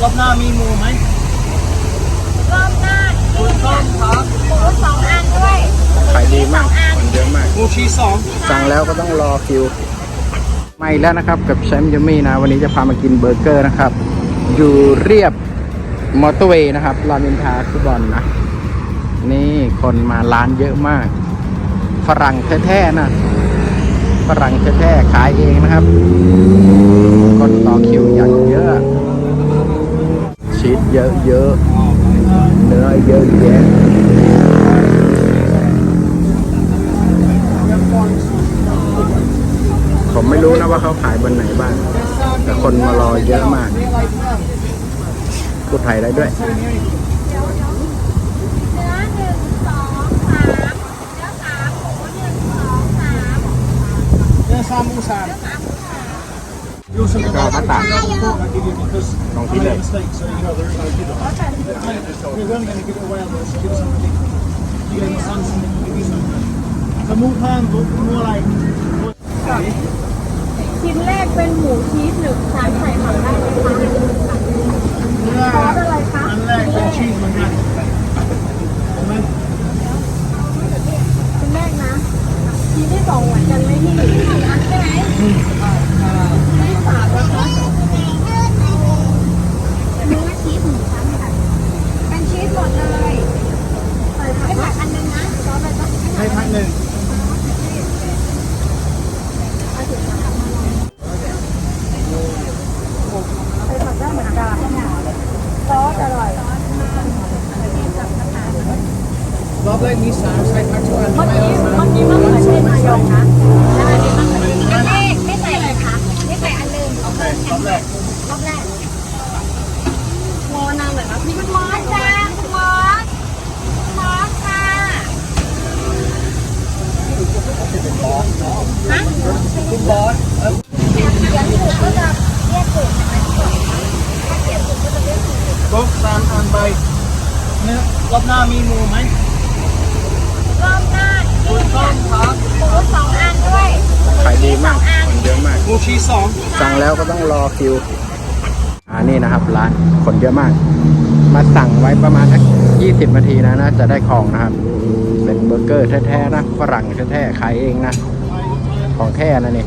รอบหน้ามีหมูไหมรอบหน้าหมูต้มครับหมูสองอันด้วยขายดีมากคนเยอะมาก หมูชีสสองสั่งแล้วก็ต้องรอคิวมาอีกแล้วนะครับกับแชมป์ยมี่นะ วันนี้จะพามากินเบอร์เกอร์นะครับ อยู่เรียบมอเตอร์เวย์นะครับรามอินทราฟุตบอลนะ นี่คนมาร้านเยอะมาก ฝรั่งแท้ๆนะ ฝรั่งแท้ๆขายเองนะครับ คนต่อคิวอย่างเยอะ เยอะเยอะเนื้อเยอะแยะผมไม่รู้นะว่าเขาขายบนไหนบ้าง แต่คนมารอเยอะมากพูดไทยได้ด้วย เนื้อหนึ่งสองสามเนื้อสามหมูหนึ่งสองสาม เนื้อซามูซานยูสุ แล้วก็หน้าต่างลองที่เลย We're only going to give it away on this. Give us something. You gave my son something. Give you something. The more pan, the more like. ชิ้นแรกเป็นหมูชีสหนึ่งชานไข่หมักได้ไหมคะเนื้อซอสอะไรคะอันแรกเป็นชีสเหมือนกันชิ้นแรกนะชิ้นที่สองเหมือนกันไหมพี่อันใช่ไหมชิ้นที่สามนะคะเนื้อชีสหมูชั้นค่ะเป็นชีสหมดเลยใส่ผักอันนึงนะซอสอะไรก็ ให้พันหนึ่ง ใส่ผักได้เหมือนกัน ซอสอร่อยรอบแรกมีสามใส่ผักทุกอันเมื่อกี้เมื่อกี้มะเขือเทศมายองนะแล้วอันนี้มะเขือเทศอันแรกไม่ใส่เลยค่ะไม่ใส่อันหนึง โอเครอบแรก รอบแรกมอนางเหมือนว่าพี่คุณมอสจ้าคุณมอสคุณมอสค่ะฮะ คุณบอส เสียงสูตรก็จะเรียกสูตรใช่ไหมถ้าเสียงสูตรก็จะเรียกสูตร บอกสามอันไปเนื้อรอบ หน้ามีหมูไหมรอบหน้าหมูต้มครับหมูสองอันด้วยขายดีมากคนเยอะมาก หมูชีสสองสั่งแล้วก็ต้องรอคิว อ่านี่นะครับร้านคนเยอะมาก มาสั่งไว้ประมาณสักยี่สิบนาทีนะน่าจะได้ของนะครับ เป็นเบอร์เกอร์แท้ๆนะฝรั่งแท้ๆขายเองนะ ของแท้นะนี่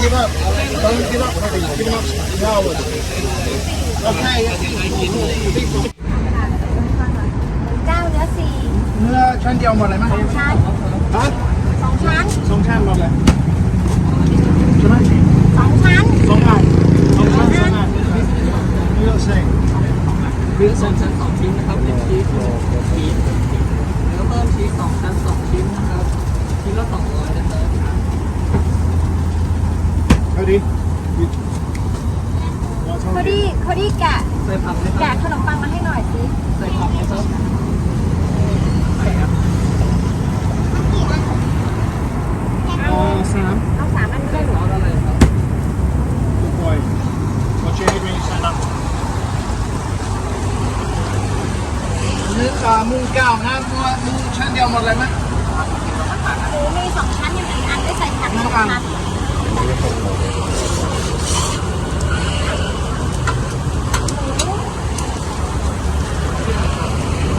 Don't give up. Don't give up. Give him up. Howard. Okay. เจ้าเนื้อสี่เนื้อชั้นเดียวหมดเลยไหมชั้นฮะสองชั้นสองชั้นหมดเลยใช่ไหมสองชั้นสองอันสองชั้นสองอันเลือกเซ็งมีสองชั้นสองชิ้นนะครับเป็นชีสชีสเนื้อเพิ่มชีสสองชั้นสองชิ้นนะครับชิ้นละสองร้อยนะครับ เอาดิพอดีพอดีแกะใส่ผักไหมคแกะรับขนมปังมาให้หน่อยสิ ใส่ผักไหมครับใส่ครับ เอาสาม เอาสามอันก็ได้หร ซ อ อสอะไรครับ Good boy. What's your name when you sign up? เนื้อขาหมูเก้านะหมูหมูชั้นเดียวหมดเลยไหม หมูมีสองชั้นยังไงอันได้ใส่ผักสองชั้น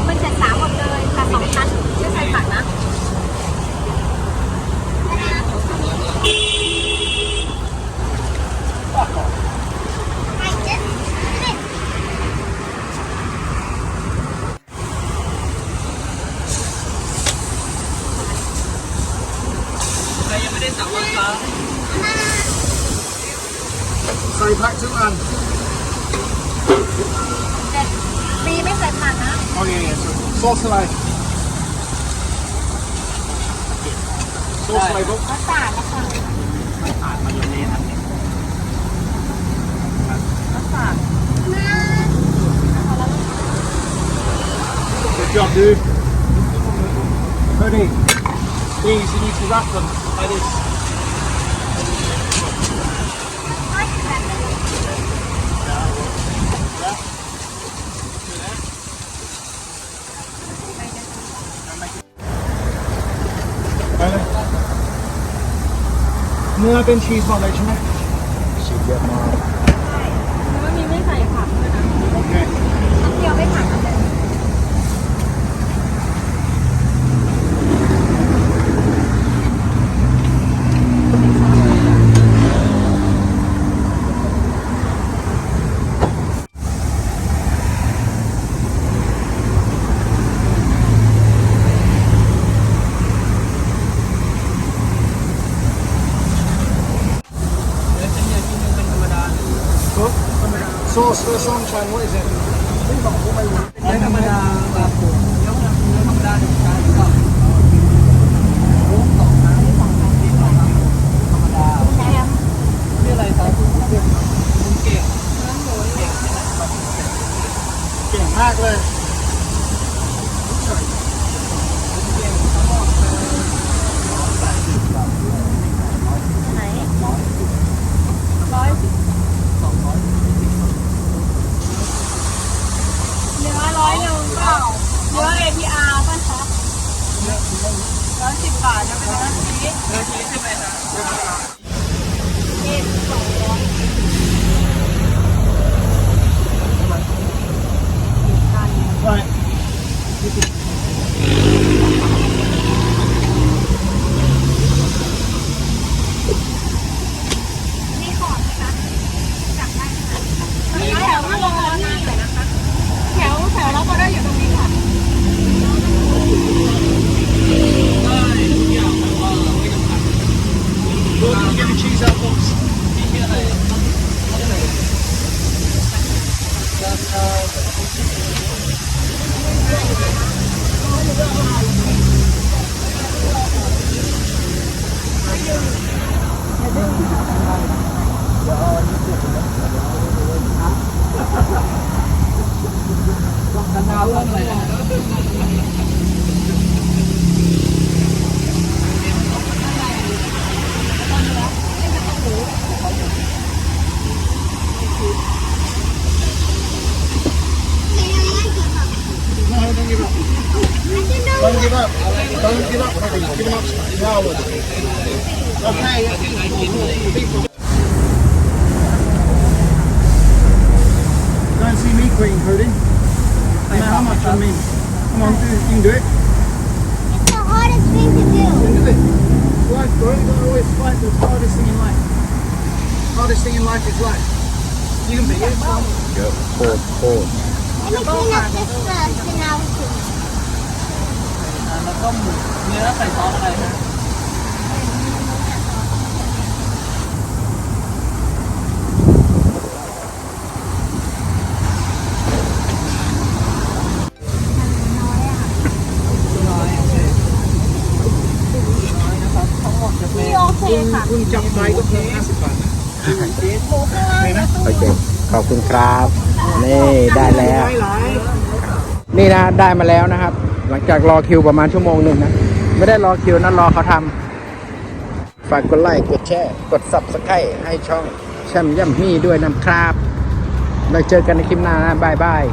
มันจะสามหมดเลย ส่ผักทุกอัน เจ็ดปีไม่ใส่ผักนะ โอเค ซอสอะไรซอสอะไรบุ๊กมัสตาร์ดนะคะมัสตาร์ด Good job, dude. Cody, please, you need to wrap them like this. เนื้อเป็นชีสหมดเลยใช่ไหมชีสเยอะมากแล้วมีไม่ใส่ผักด้วยนะโอเคน้ำเดียวไม่ผักเลย เนื้อชิ้นใหญ่ชิ้นหนึงเป็นธรรมดา ซุปซอสเฟอร์ซอนชัน what is it เนื้ เยอะาร์ป่ะคะร้อยสิบบาทจะเป็นร้อยสิบ don't give up don't give up don't give up Cody. give them okay go and see me queen Cody no matter how much I mean come on do, you can do it It's the hardest thing to do. you can do it life bro you gotta always fight the hardest thing in life hardest thing in life is life you can beat it เยอะโคตรโคตร Let me clean up this first and now we can. อ่าแล้วก็หมูเนื้อใส่ซอสอะไรฮะ ขอบคุณครับ นี่ได้แล้ว นี่นะได้มาแล้วนะครับ หลังจากรอคิวประมาณชั่วโมงหนึ่งนะ ไม่ได้รอคิวนะรอเขาทำฝากกดไลค์กดแชร์กดซับสไคร้ให้ช่องแชมย่ำมี่ด้วยนะครับเราเจอกันในคลิปหน้านะบายบาย